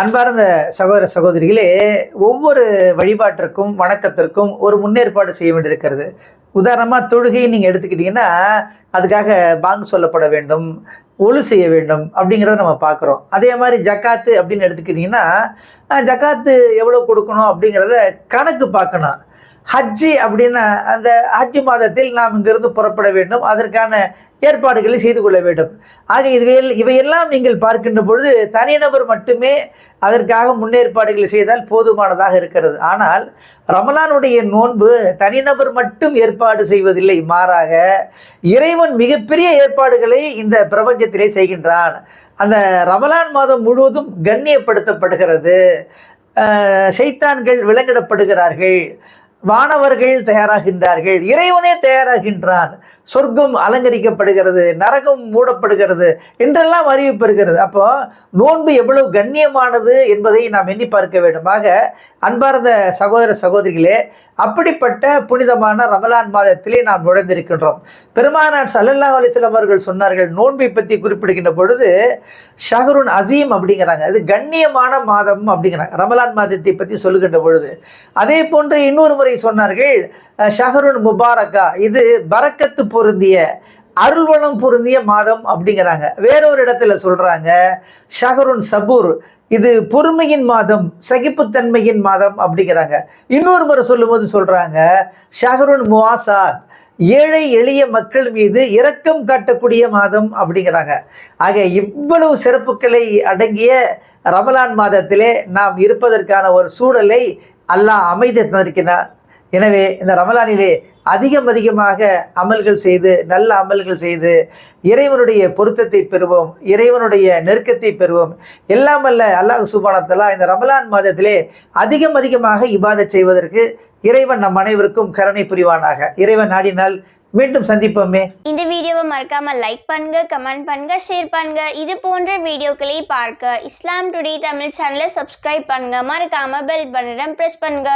அன்பார்ந்த சகோதர சகோதரிகளே ஒவ்வொரு வழிபாட்டிற்கும் வணக்கத்திற்கும் ஒரு முன்னேற்பாடு செய்ய வேண்டியிருக்கிறது. உதாரணமாக தொழுகை நீங்கள் எடுத்துக்கிட்டிங்கன்னா அதுக்காக பாங்கு சொல்லப்பட வேண்டும் ஒழு செய்ய வேண்டும் அப்படிங்கிறத நம்ம பார்க்குறோம். அதே மாதிரி ஜக்காத்து அப்படின்னு எடுத்துக்கிட்டிங்கன்னா ஜக்காத்து எவ்வளோ கொடுக்கணும் அப்படிங்கிறத கணக்கு பார்க்கணும். ஹஜ்ஜி அப்படின்னா அந்த ஹஜ்ஜி மாதத்தில் நாம் இங்கிருந்து புறப்பட வேண்டும். அதற்கான ஏற்பாடுகளை செய்து கொள்ள வேண்டும். ஆக இதுவே இவையெல்லாம் நீங்கள் பார்க்கின்ற பொழுது தனிநபர் மட்டுமே அதற்காக முன்னேற்பாடுகளை செய்தால் போதுமானதாக இருக்கிறது. ஆனால் ரமலானுடைய நோன்பு தனிநபர் மட்டும் ஏற்பாடு செய்வதில்லை. மாறாக இறைவன் மிகப்பெரிய ஏற்பாடுகளை இந்த பிரபஞ்சத்திலே செய்கின்றான். அந்த ரமலான் மாதம் முழுவதும் கண்ணியப்படுத்தப்படுகிறது. சைத்தான்கள் விலங்கிடப்படுகிறார்கள். வானவர்கள் தயாராகின்றார்கள். இறைவனே தயாராகின்றான். சொர்க்கம் அலங்கரிக்கப்படுகிறது நரகம் மூடப்படுகிறது என்றெல்லாம் அறிவிப்பிருக்கிறது அப்போ நோன்பு எவ்வளவு கண்ணியமானது என்பதை நாம் எண்ணி பார்க்க வேண்டும் ஆக அன்பார்ந்த சகோதர சகோதரிகளே அப்படிப்பட்ட புனிதமான ரமலான் மாதத்திலே நாம் நுழைந்திருக்கின்றோம். பெருமானார் சல்லல்லா அலிஸ்லாம் அவர்கள் சொன்னார்கள் நோன்பை பற்றி குறிப்பிடுகின்ற பொழுது ஷஹருன் அசீம் அப்படிங்கிறாங்க. அது கண்ணியமான மாதம் அப்படிங்கிறாங்க. ரமலான் மாதத்தை பற்றி சொல்லுகின்ற பொழுது. அதே போன்று இன்னொரு முறை சொன்னார்கள் ஷஹருன் முபாரக்கா இது பறக்கத்து பொருந்திய அருள்வளம் பொருந்திய மாதம் அப்படிங்கிறாங்க. வேறொரு இடத்துல சொல்கிறாங்க ஷஹருன் சபூர் இது பொறுமையின் மாதம் சகிப்புத்தன்மையின் மாதம் அப்படிங்கிறாங்க. இன்னொரு முறை சொல்லும்போது சொல்கிறாங்க ஷஹருன் முவாசாத் ஏழை எளிய மக்கள் மீது இரக்கம் காட்டக்கூடிய மாதம் அப்படிங்கிறாங்க. ஆக இவ்வளவு சிறப்புகளை அடங்கிய ரமலான் மாதத்திலே நாம் இருப்பதற்கான ஒரு சூழலை அல்லாஹ் அமைதி தந்திருக்கிறார் எனவே இந்த ரமலானிலே அதிகம் அதிகமாக அமல்கள் செய்து நல்ல அமல்கள் செய்து இறைவனுடைய பொருத்தத்தை பெறுவோம் இறைவனுடைய நெருக்கத்தை பெறுவோம். எல்லாம் அல்ல அல்லாஹ் சுபானத்தலா இந்த ரமலான் மாதத்திலே அதிகம் அதிகமாக இபாதை செய்வதற்கு இறைவன் நம் அனைவருக்கும் கருணை புரிவானாக. இறைவன் நாடினால் மீண்டும் சந்திப்போமே. இந்த வீடியோவை மறக்காம லைக் பண்ணுங்க கமெண்ட் பண்ணுங்க ஷேர் பண்ணுங்க. இது போன்ற வீடியோக்களை பார்க்க இஸ்லாம் டுடே தமிழ் சேனலை சப்ஸ்கிரைப் பண்ணுங்க. மறக்காம பெல் பட்டனை பிரஸ் பண்ணுங்க.